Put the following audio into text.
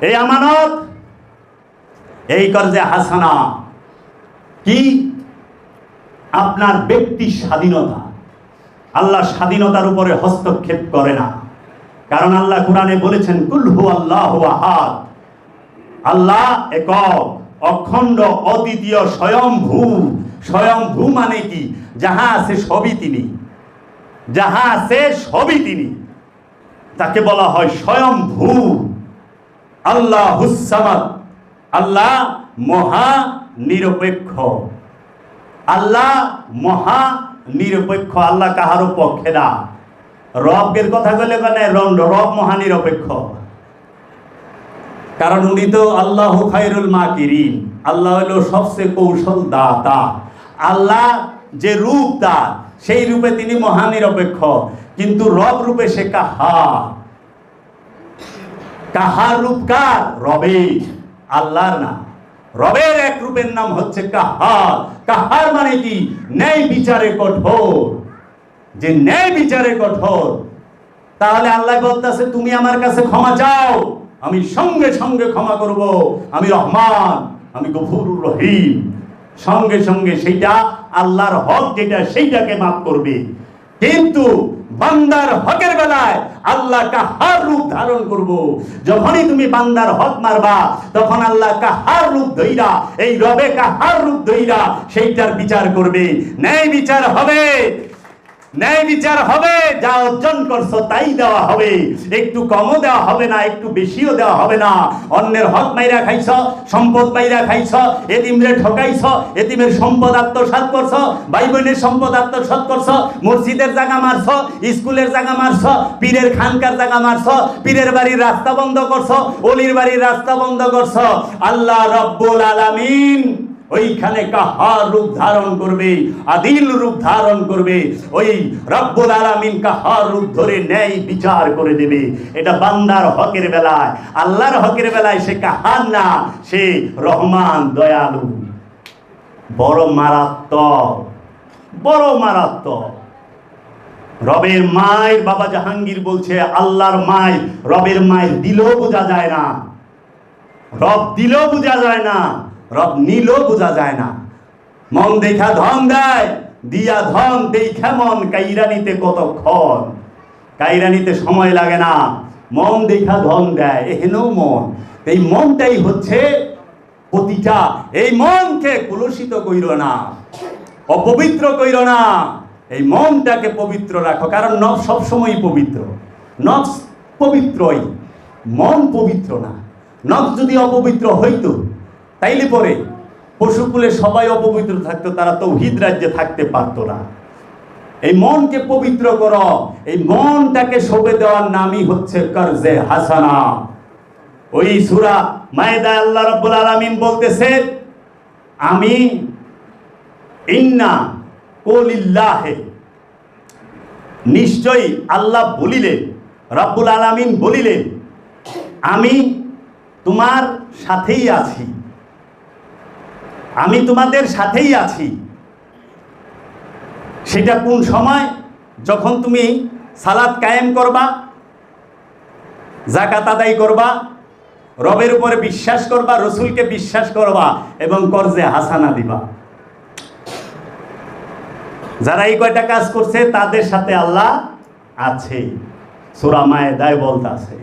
এই আমানত, এই কর্জে হাসানা, কি? আপনার ব্যক্তির স্বাধীনতা। আল্লাহ স্বাধীনতার উপরে হস্তক্ষেপ করে না। কারণ আল্লাহ কোরআনে বলেছেন কুলহু আল্লাহ আহাদ। আল্লাহ একক, অখণ্ড, অদ্বিতীয় স্বয়ংভূ স্বয়ংভূ মানে কি? যাহা আছে সবই তিনি। যাহা আছে সবই তিনি। তাকে বলা হয় স্বয়ংভূ আল্লাহ হুসামাদ আল্লাহ মহা নিরপেক্ষ। আল্লাহ মহা নিরপেক্ষ, আল্লাহ কাহারও পক্ষে না। রবের কথা বলে মানে রব মহা নিরপেক্ষ। কারণ উনি তো আল্লাহ খাইরুল মাকিরিন। আল্লাহ হলো সবচেয়ে কৌশল দাতা আল্লাহ যে রূপ তার সেই রূপে তিনি মহানিরপেক্ষ কিন্তু রব রূপে সে কাহার? কাহার রূপ কার? রবের। আল্লাহর না রবের এক রূপের নাম হচ্ছে কাহার। কাহার মানে কি? ন্যায় বিচারে কঠোর। যে ন্যায় বিচারে কঠোর, তাহলে আল্লাহ বলতেছে, তুমি আমার কাছে ক্ষমা চাও। আমি সঙ্গে সঙ্গে ক্ষমা করব। আমি রহমান, আমি গফুরুর রহিম। সঙ্গে সঙ্গে সেইটা আল্লাহর হক যেটা, সেইটাকে মাফ করবে। কিন্তু বান্দার হকের বেলায় আল্লাহ কাহার রূপ ধারণ করব। যখনই তুমি বান্দার হক মারবা, তখন আল্লাহ কাহার রূপ ধইরা, এই রবে কাহার রূপ ধইরা সেইটার বিচার করবে। ন্যায় বিচার হবে। ন্যায় বিচার হবে, যা অর্জন করছ তাই দেওয়া হবে। একটু কমও দেওয়া হবে না, একটু বেশিও দেওয়া হবে না। অন্যের হক মাইরা খাইছ, সম্পদ মাইরা খাইছ, এতিমরে ঠকাইছ, এতিমের সম্পদ আত্মসাৎ করছ ভাই বোনের সম্পদ আত্মসাৎ করছ, মসজিদের জায়গা মারছ, স্কুলের জায়গা মারছ, পীরের খানকার জায়গা মারছ, পীরের বাড়ির রাস্তা বন্ধ করছ, অলির বাড়ির রাস্তা বন্ধ করছ। আল্লাহ রব্বুল আলামিন ওইখানে কাহার রূপ ধারণ করবে? আদিল রূপ ধারণ করবে? ওই রব্বুল আলামিন কাহার রূপ ধরে ন্যায় বিচার করে দেবে। এটা বান্দার হকের বেলায়। আল্লাহর হকের বেলায় সে কাহার না, সে রহমান, দয়ালু। বড় মারাত্মক বড় মারাত্মক। রবের মায়ের বাবা জাহাঙ্গীর বলছে, আল্লাহর মায় রবের মায়ের দিলেও বোঝা যায় না। রব দিলেও বোঝা যায় না। রব নিলেও বোঝা যায় না। মন দেখা ধন দেয়, দিয়া ধন দেখা মন, কাইরানিতে কতক্ষণ? কাইরানিতে সময় লাগে না। মন দেখা ধন দেয়, এহেনও মন। এই মনটাই হচ্ছে প্রতিটা। এই মনকে কুলসিত কইর না, অপবিত্র কইর না। এই মনটাকে পবিত্র রাখো, কারণ নব সবসময় পবিত্র। নফস পবিত্রই, মন পবিত্র না। নফস যদি অপবিত্র হইতো তাইলে পরে পশুকুলে সবাই অপবিত্র থাকতো, তারা তৌহিদ রাজ্যে থাকতে পারতো না। এই মনকে পবিত্র কর, এই মনটাকে শোভে দেওয়ার নামই হচ্ছে কর্জে হাসানা। ওই সুরা মায়েদা আল্লাহ রাব্বুল আলামিন বলতেছে, আমি ইন্না কলিল্লাহে। নিশ্চয়ই আল্লাহ বলিলেন, রব্বুল আলামিন বলিলেন, আমি তোমার সাথেই আছি। আমি তোমাদের সাথেই আছি। সেটা কোন সময়? যখন তুমি সালাদ কায়েম করবা জাকাত আদায় করবা, রবের উপরে বিশ্বাস করবা, রসুলকে বিশ্বাস করবা এবং কর্জে হাসানা দিবা। যারা এই কয়টা কাজ করছে, তাদের সাথে আল্লাহ আছে। সুরা মায়েদায় বলতে আছে।